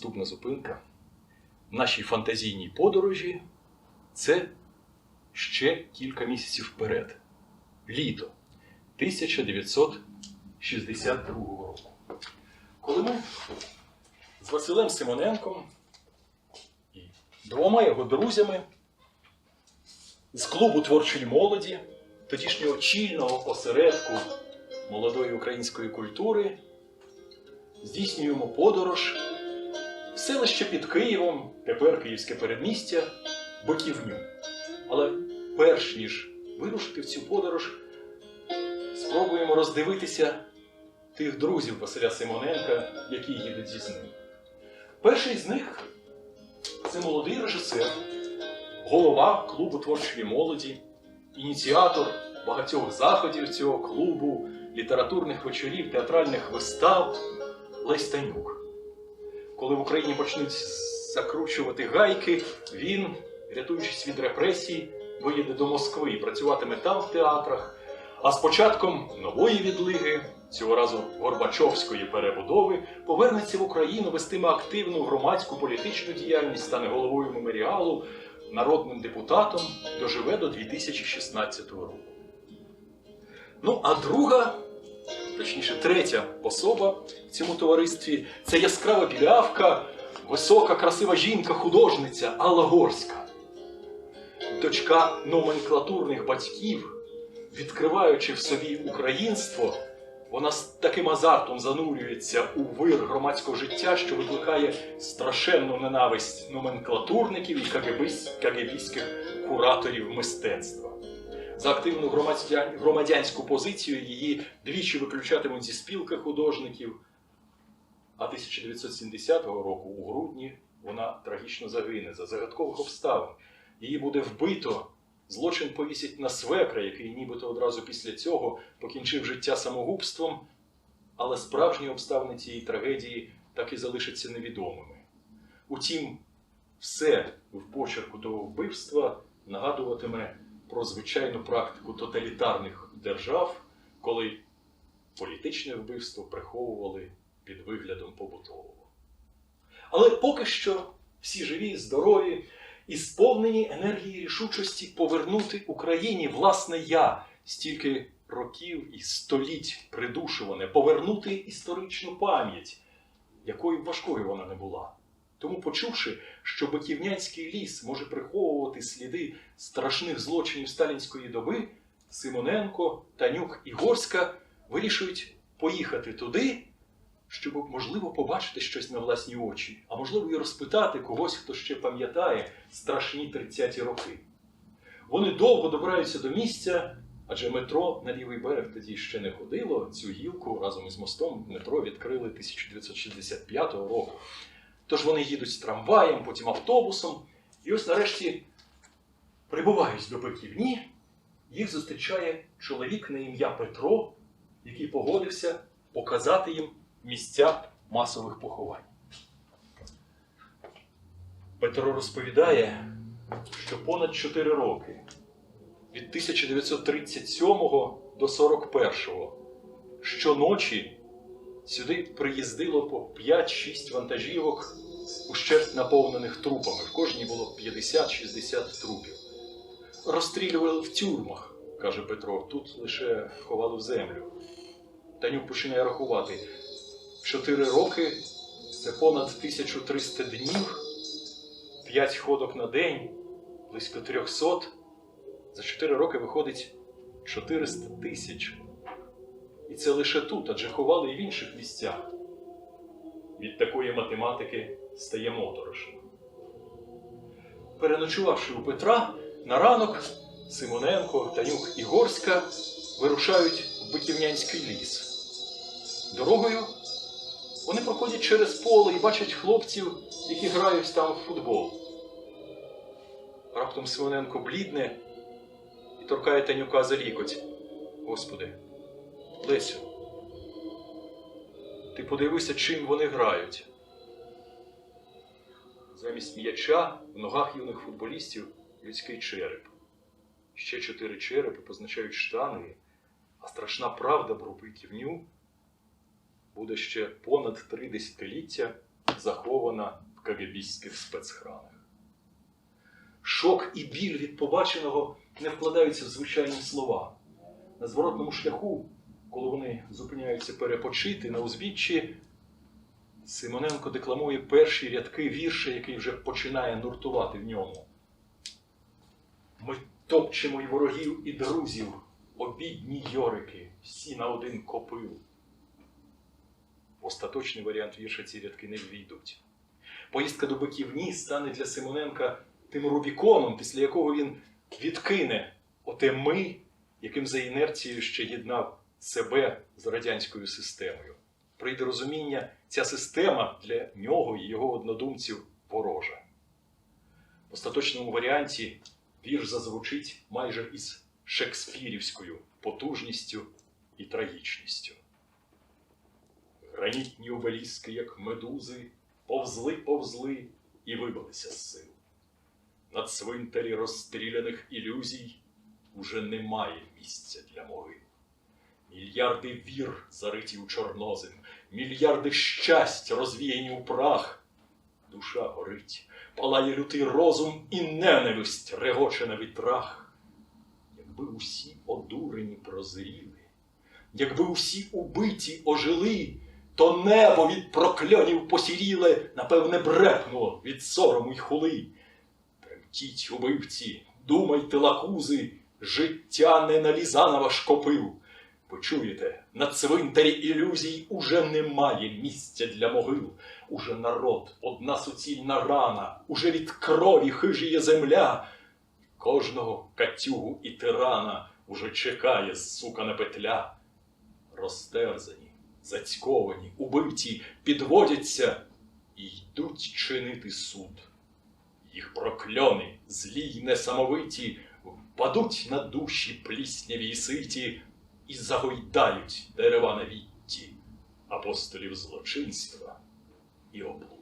наступна зупинка в нашій фантазійній подорожі це ще кілька місяців вперед. Літо 1962 року. Коли ми з Василем Симоненком і двома його друзями з клубу творчої молоді, тодішнього чільного осередку молодої української культури, здійснюємо подорож селище під Києвом, тепер Київське передмістя, Боківню. Але перш ніж вирушити в цю подорож, спробуємо роздивитися тих друзів Василя Симоненка, які їдуть зі ним. Перший з них це молодий режисер, голова клубу творчої молоді, ініціатор багатьох заходів цього клубу, літературних вечорів, театральних вистав Лесь Танюк. Коли в Україні почнуть закручувати гайки, він, рятуючись від репресій, виїде до Москви і працюватиме там в театрах. А з початком нової відлиги, цього разу Горбачовської перебудови, повернеться в Україну, вестиме активну громадську політичну діяльність, стане головою меморіалу, народним депутатом, доживе до 2016 року. Ну, а друга, точніше, третя особа в цьому товаристві це яскрава білявка, висока, красива жінка, художниця Алла Горська. Дочка номенклатурних батьків, відкриваючи в собі українство, вона з таким азартом занурюється у вир громадського життя, що викликає страшенну ненависть номенклатурників і кагебіс- кураторів мистецтва. За активну громадян- громадянську позицію її двічі виключатимуть зі спілки художників. А 1970 року, у грудні, вона трагічно загине за загадкових обставин. Її буде вбито. Злочин повісять на свекра, який нібито одразу після цього покінчив життя самогубством, але справжні обставини цієї трагедії так і залишаться невідомими. Утім, все в почерку того вбивства нагадуватиме про звичайну практику тоталітарних держав, коли політичне вбивство приховували під виглядом побутового. Але поки що всі живі, здорові і сповнені енергії рішучості повернути Україні власне я, стільки років і століть придушуване, повернути історичну пам'ять, якою важкою вона не була. Тому, почувши, що Биківнянський ліс може приховувати сліди страшних злочинів сталінської доби, Симоненко, Танюк і Горська вирішують поїхати туди, щоб, можливо, побачити щось на власні очі, а можливо, і розпитати когось, хто ще пам'ятає страшні 30-ті роки. Вони довго добираються до місця, адже метро на лівий берег тоді ще не ходило. Цю гілку разом із мостом метро відкрили 1965 року. Тож вони їдуть трамваєм, потім автобусом, і ось нарешті прибувають до Биківні. Їх зустрічає чоловік на ім'я Петро, який погодився показати їм місця масових поховань. Петро розповідає, що понад 4 роки від 1937 до 41 щоночі сюди приїздило по 5-6 вантажівок, ущерть наповнених трупами. В кожній було 50-60 трупів. Розстрілювали в тюрмах, каже Петро, тут лише ховали в землю. Танюк починає рахувати. Чотири роки це понад 1300 днів, 5 ходок на день, близько 300. За 4 роки виходить 400 тисяч. І це лише тут, адже ховали і в інших місцях. Від такої математики стає моторошно. Переночувавши у Петра, на ранок Симоненко, Танюк і Горська вирушають в Биківнянський ліс. Дорогою вони проходять через поле і бачать хлопців, які грають там в футбол. Раптом Симоненко блідне і торкає Танюка за лікоть. Господи, Лесю, ти подивися, чим вони грають. Замість м'яча в ногах юних футболістів людський череп. Ще чотири черепи позначають штанги, а страшна правда про биківню буде ще понад три десятиліття захована в кагебістських спецхранах. Шок і біль від побаченого не вкладаються в звичайні слова. На зворотному шляху, коли вони зупиняються перепочити на узбіччі, Симоненко декламує перші рядки вірша, який вже починає нуртувати в ньому. Ми топчемо й ворогів, і друзів, обідні йорики, всі на один копил. Остаточний варіант вірша ці рядки не ввійдуть. Поїздка до Биківні стане для Симоненка тим Рубіконом, після якого він відкине оте ми, яким за інерцією ще єднав себе з радянською системою. Прийде розуміння, ця система для нього і його однодумців ворожа. В остаточному варіанті вірш зазвучить майже із шекспірівською потужністю і трагічністю. Гранітні обеліски, як медузи, повзли, повзли і вибилися з сил. На цвинтарі розстріляних ілюзій уже немає місця для могил. Мільярди вір зариті у чорнозем, мільярди щастя розвіяні у прах. Душа горить, палає лютий розум і ненависть регоче на вітрах. Якби усі одурені прозріли, якби усі убиті ожили, то небо від прокльонів посіріле, напевне, брекнуло від сорому й хули. Тремтіть, убивці, думайте, лакузи, життя не на Лізанова шкопив. Ви чуєте, на цвинтарі ілюзій уже немає місця для могил. Уже народ, одна суцільна рана, уже від крові хижіє земля. Кожного катюгу і тирана уже чекає сукана петля. Розтерзані, зацьковані, убиті, підводяться і йдуть чинити суд. Їх прокльони, злі й несамовиті, впадуть на душі плісняві й ситі і загойдають дерева на вітті апостолів злочинства і облуд.